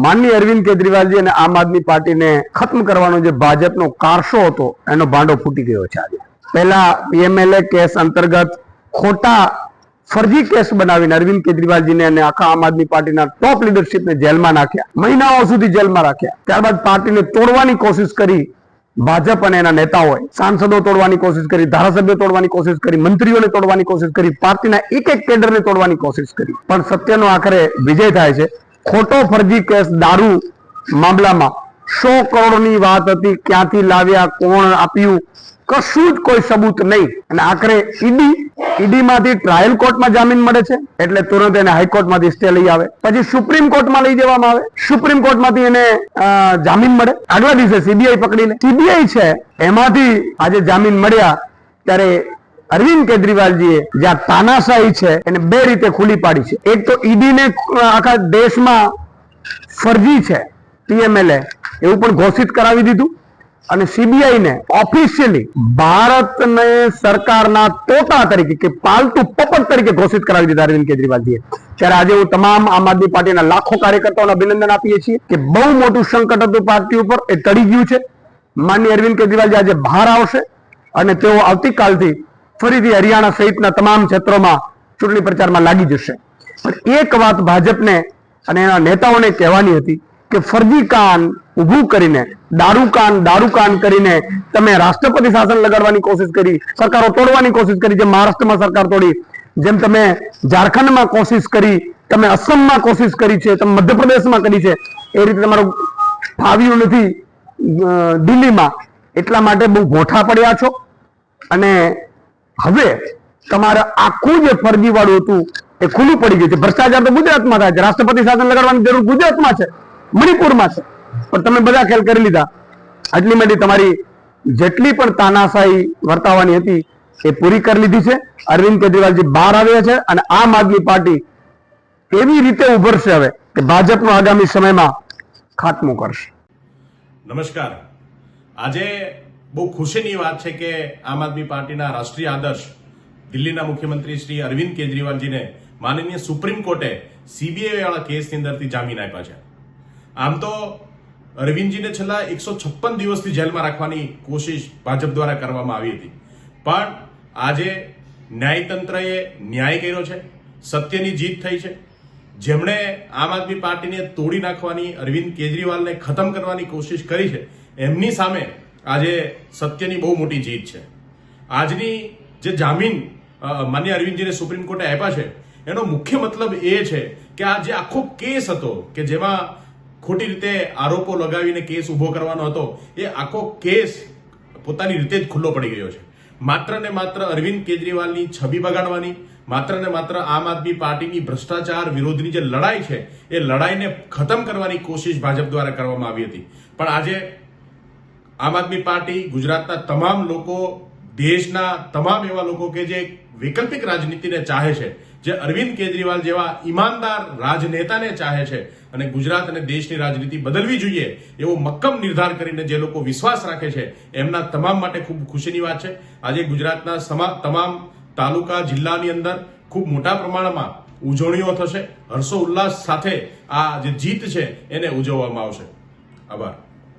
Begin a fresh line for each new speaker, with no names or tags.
માનનીય અરવિંદ કેજરીવાલજી અને આમ આદમી પાર્ટીને ખત્મ કરવાનો જે ભાજપનો કારસો હતો, એનો ભાંડો ફૂટી ગયો છે આજે. પહેલા પીએમએલએ કેસ અંતર્ગત ખોટા ફરજી કેસ બનાવીને અરવિંદ કેજરીવાલજીને અને આખા આમ આદમી પાર્ટીના ટોપ લીડરશીપને જેલમાં નાખ્યા. મહિનાઓ સુધી જેલમાં રાખ્યા. ત્યારબાદ પાર્ટીને તોડવાની કોશિશ કરી ભાજપ અને એના નેતાઓએ. સાંસદો તોડવાની કોશિશ કરી, ધારાસભ્યો તોડવાની કોશિશ કરી, મંત્રીઓને તોડવાની કોશિશ કરી, પાર્ટીના એક એક કેડરને તોડવાની કોશિશ કરી. પણ સત્યનો આખરે વિજય થાય છે. ખોટો ફરજી કેસ દારૂ મામલામાં. સો કરોડની વાત હતી, ક્યાંથી લાવ્યા, કોણ આપ્યું? કશું જ કોઈ સબૂત નહીં. અને આખરે ઈડી, ઈડીમાંથી ટ્રાયલ કોર્ટમાં જામીન મળે છે. એટલે તુરંત એને હાઈકોર્ટમાંથી સ્ટે લઈ આવે. પછી સુપ્રીમ કોર્ટમાં લઈ જવામાં આવે. સુપ્રીમ કોર્ટમાંથી એને જામીન મળે. આગલા દિવસે સીબીઆઈ પકડીને. સીબીઆઈ છે, એમાંથી આજે જામીન મળ્યા ત્યારે અરવિંદ કેજરીવાલજીએ જ્યાં તાનાશાહી છે, એને બે રીતે ખુલ્લી પાડી છે. એક તો ઈડીને આખા દેશમાં ફરજી છે પીએમએલએ એવું પણ ઘોષિત કરાવી દીધું. અને સીબીઆઈને ઓફિશિયલી ભારતને સરકારના તોતા તરીકે કે પાલતુ પપટ તરીકે ઘોષિત કરાવી દીધા અરવિંદ કેજરીવાલજીએ. ત્યારે આજે હું તમામ આમ આદમી પાર્ટીના લાખો કાર્યકર્તાઓને અભિનંદન આપીએ છીએ કે બહુ મોટું સંકટ હતું પાર્ટી ઉપર, એ તડી ગયું છે. માન્ય અરવિંદ કેજરીવાલજી આજે બહાર આવશે અને તેઓ આવતીકાલથી ફરીથી હરિયાણા સહિતના તમામ ક્ષેત્રોમાં ચૂંટણી પ્રચારમાં લાગી જશે. પણ એક વાત ભાજપને અને એના નેતાઓને કહેવાની હતી કે ફરજી કાન ઊભું કરીને, દારૂ કાન દારૂ કાન કરીને તમે રાષ્ટ્રપતિ શાસન લગાડવાની કોશિશ કરી, સરકારો તોડવાની કોશિશ કરી જેમ મહારાષ્ટ્રમાં સરકાર તોડી, જેમ તમે ઝારખંડમાં કોશિશ કરી, તમે અસમમાં કોશિશ કરી છે, તમે મધ્યપ્રદેશમાં કરી છે, એ રીતે તમારું ફાવ્યું નથી દિલ્હીમાં. એટલા માટે બહુ ગોઠા પડ્યા છો. અને હવે તમારે આખું જે ફરજી વાળું હતું એ ખુલ્લું પડી ગયું છે. ભ્રષ્ટાચાર તો ગુજરાતમાં થાય છે. રાષ્ટ્રપતિ શાસન લગાડવાની જરૂર ગુજરાતમાં છે. મણિપુરમાં છે. પણ તમે બધા ખેલ કરી લીધા. આટલી મોટી તમારી જેટલી પણ તાનાશાહી વર્તાવાની હતી એ પૂરી કરી લીધી છે. અરવિંદ કેજરીવાલજી બહાર આવ્યા છે અને આમ આદમી પાર્ટી એવી રીતે ઉભરશે હવે કે ભાજપનો આગામી સમયમાં ખાત્મો કરશે?
નમસ્કાર. આજે બહુ ખુશીની વાત છે કે આમ આદમી પાર્ટીના રાષ્ટ્રીય આદર્શ દિલ્હીના મુખ્યમંત્રી શ્રી અરવિંદ કેજરીવાલજીને માનનીય સુપ્રીમ કોર્ટે સીબીઆઈ વાળા કેસની અંદરથી જામીન આપ્યા છે. આમ તો અરવિંદજીને છેલ્લા એકસો છપ્પન દિવસથી જેલમાં રાખવાની કોશિશ ભાજપ દ્વારા કરવામાં આવી હતી. પણ આજે ન્યાયતંત્રએ ન્યાય કર્યો છે, સત્યની જીત થઈ છે. જેમણે આમ આદમી પાર્ટીને તોડી નાખવાની અરવિંદ કેજરીવાલને ખતમ કરવાની કોશિશ કરી છે, એમની સામે આજે સત્યની બહુ મોટી જીત છે. આજની જે જામીન માન્ય અરવિંદજીને સુપ્રીમ કોર્ટે આપ્યા છે, એનો મુખ્ય મતલબ એ છે કે આ જે આખો કેસ હતો, કે જેમાં ખોટી રીતે આરોપો લગાવીને કેસ ઊભો કરવાનો હતો, એ આખો કેસ પોતાની રીતે જ ખુલ્લો પડી ગયો છે. માત્ર ને માત્ર અરવિંદ કેજરીવાલની છબી બગાડવાની, માત્ર ને માત્ર આમ આદમી પાર્ટીની ભ્રષ્ટાચાર વિરોધની જે લડાઈ છે, એ લડાઈને ખતમ કરવાની કોશિશ ભાજપ દ્વારા કરવામાં આવી હતી. પણ આજે આમ આદમી પાર્ટી, ગુજરાતના તમામ લોકો, દેશના તમામ એવા લોકો કે જે વૈકલ્પિક રાજનીતિને ચાહે છે, જે અરવિંદ કેજરીવાલ જેવા ઈમાનદાર રાજનેતાને ચાહે છે અને ગુજરાત અને દેશની રાજનીતિ બદલવી જોઈએ એવો મક્કમ નિર્ધાર કરીને જે લોકો વિશ્વાસ રાખે છે, એમના તમામ માટે ખૂબ ખુશીની વાત છે. આજે ગુજરાતના તમામ તાલુકા, જિલ્લાની અંદર ખૂબ મોટા પ્રમાણમાં ઉજવણીઓ થશે. હર્ષો ઉલ્લાસ સાથે આ જે જીત છે, એને ઉજવવામાં આવશે. આભાર.